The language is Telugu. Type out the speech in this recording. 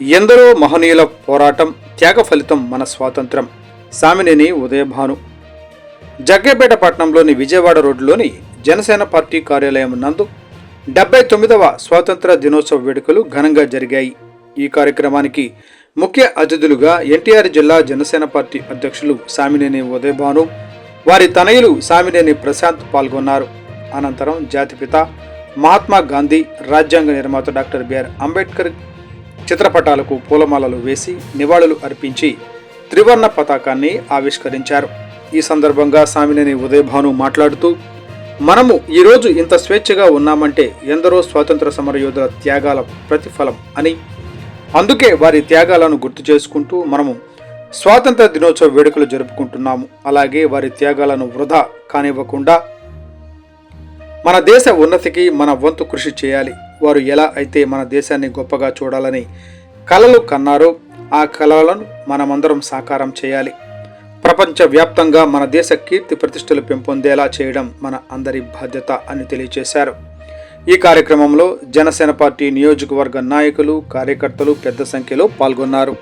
ఎందరో మహనీయుల పోరాటం త్యాగ ఫలితం మన స్వాతంత్రం. సామినేని ఉదయభాను. జగ్గేపేట పట్టణంలోని విజయవాడ రోడ్డులోని జనసేన పార్టీ కార్యాలయం నందు డెబ్బై తొమ్మిదవ స్వాతంత్ర దినోత్సవ వేడుకలు ఘనంగా జరిగాయి. ఈ కార్యక్రమానికి ముఖ్య అతిథులుగా ఎన్టీఆర్ జిల్లా జనసేన పార్టీ అధ్యక్షులు సామినేని ఉదయభాను వారి తనయులు సామినేని ప్రశాంత్ పాల్గొన్నారు. అనంతరం జాతిపిత మహాత్మా గాంధీ రాజ్యాంగ నిర్మాత డాక్టర్ బిఆర్ అంబేద్కర్ చిత్రపటాలకు పూలమాలలు వేసి నివాళులు అర్పించి త్రివర్ణ పతాకాన్ని ఆవిష్కరించారు. ఈ సందర్భంగా సామినేని ఉదయభాను మాట్లాడుతూ మనము ఈరోజు ఇంత స్వేచ్ఛగా ఉన్నామంటే ఎందరో స్వాతంత్ర సమరయోధుల త్యాగాల ప్రతిఫలం అని. అందుకే వారి త్యాగాలను గుర్తు చేసుకుంటూ మనము స్వాతంత్ర దినోత్సవ వేడుకలు జరుపుకుంటున్నాము. అలాగే వారి త్యాగాలను వృధా కానివ్వకుండా మన దేశ ఉన్నతికి మన వంతు కృషి చేయాలి. వారు ఎలా అయితే మన దేశాన్ని గొప్పగా చూడాలని కలలు కన్నారో ఆ కళలను మనమందరం సాకారం చేయాలి. ప్రపంచవ్యాప్తంగా మన దేశ కీర్తి ప్రతిష్టలు పెంపొందేలా చేయడం మన అందరి బాధ్యత అని తెలియజేశారు ఈ కార్యక్రమంలో జనసేన పార్టీ నియోజకవర్గ నాయకులు కార్యకర్తలు పెద్ద సంఖ్యలో పాల్గొన్నారు.